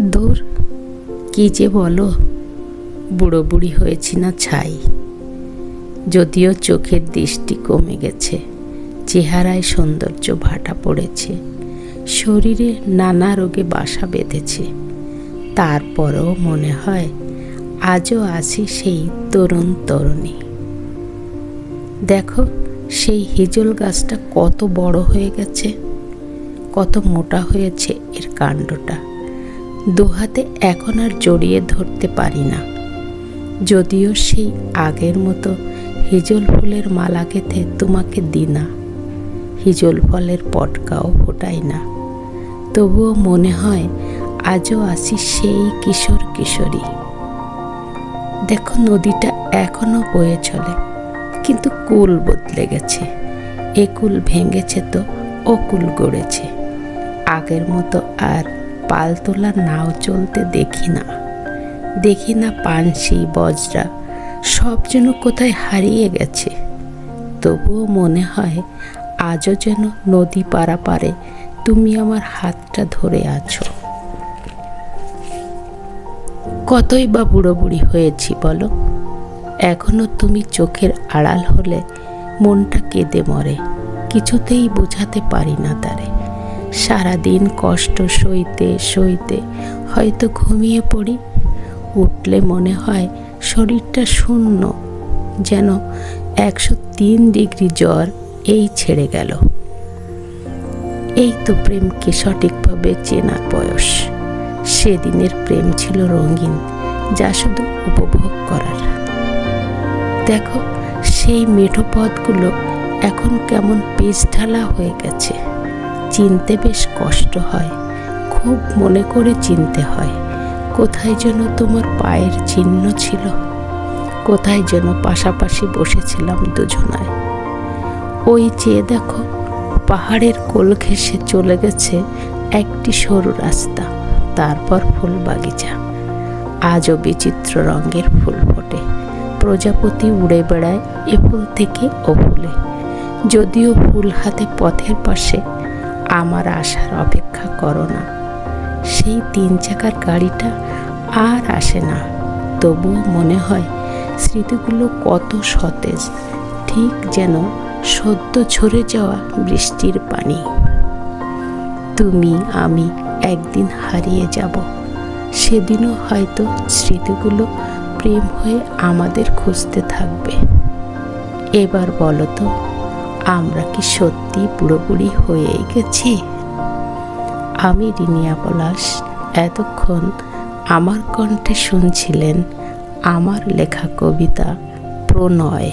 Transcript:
দূর? কি যে বলো বুড়ো বুড়ি হয়েছি না ছাই। যদিও চোখের দৃষ্টি কমে গেছে, চেহারায় সৌন্দর্য ভাটা পড়েছে, শরীরে নানা রোগে বাসা বেঁধেছে। তারপরেও মনে হয় আজও আছি সেই তরুণ তরুণী। দেখো, সেই হিজল গাছটা কত বড় হয়ে গেছে, কত মোটা হয়েছে এর কাণ্ডটা। দুহাতে এখন আর জড়িয়ে ধরতে পারি না। যদিও সেই আগের মতো হিজল ফুলের মালা গেঁথে তোমাকে দি না, হিজল ফলের পটকাও ফোটাই না। তবুও মনে হয় আজও আছি সেই কিশোর কিশোরী। দেখো নদীটা এখনও বয়ে চলে, কিন্তু কুল বদলে গেছে একুল ভেঙেছে তো অকুল গড়েছে। আগের মতো আর পাল তোলা নাও চলতে দেখি না। দেখি না পানসি বজরা, সব যেন কোথায় হারিয়ে গেছে। তবুও মনে হয় আজও যেন নদী পারাপারে তুমি আমার হাতটা ধরে আছো। কতই বা বুড়ো বুড়ি হয়েছি বলো, এখনও তুমি চোখের আড়াল হলে মনটা কেঁদে মরে, কিছুতেই বোঝাতে পারি না তারে। সারাদিন কষ্ট সইতে সইতে হয়তো ঘুমিয়ে পড়ি। উঠলে মনে হয় শরীরটা শূন্য, যেন একশো তিন ডিগ্রি জ্বর এই ছেড়ে গেল। এই তো প্রেমকে সঠিকভাবে চেনার বয়স। সেদিনের প্রেম ছিল রঙিন, যা শুধু উপভোগ করার। দেখো, সেই মেঠো পথগুলো এখন কেমন পেজ ঢালা হয়ে গেছে। চিনতে বেশ কষ্ট হয়। খুব মনে করে চিনতে হয়, কোথায় যেন তোমার পায়ের চিহ্ন ছিল। কোথায় যেন পাশাপাশি বসেছিলাম দুজনায়। ওই চেয়ে দেখো, পাহাড়ের কোল ঘেঁষে চলে গেছে একটি সরু রাস্তা, তারপর ফুল বাগিচা। আজও বিচিত্র রঙের ফুল ফোটে। প্রজাপতি উড়ে বেড়ায় এ ফুল থেকে ও ফুলে। যদিও ফুল হাতে পথের পাশে আমার আসার অপেক্ষা করো না। সেই তিন চাকার গাড়িটা আর আসে না। তবুও মনে হয় স্মৃতিগুলো কত সতেজ, ঠিক যেন সদ্য ঝরে যাওয়া বৃষ্টির পানি। তুমি, আমি একদিন হারিয়ে যাব। সেদিনও হয়তো স্মৃতিগুলো প্রেম হয়ে আমাদের খুঁজতে থাকবে। এবার বলো তো আমরা কি সত্যি পুরোপুরি হয়ে গেছি? আমি রিনিয়া পলাশ এতক্ষণ আমার কণ্ঠে শুনছিলেন আমার লেখা কবিতা প্রণয়।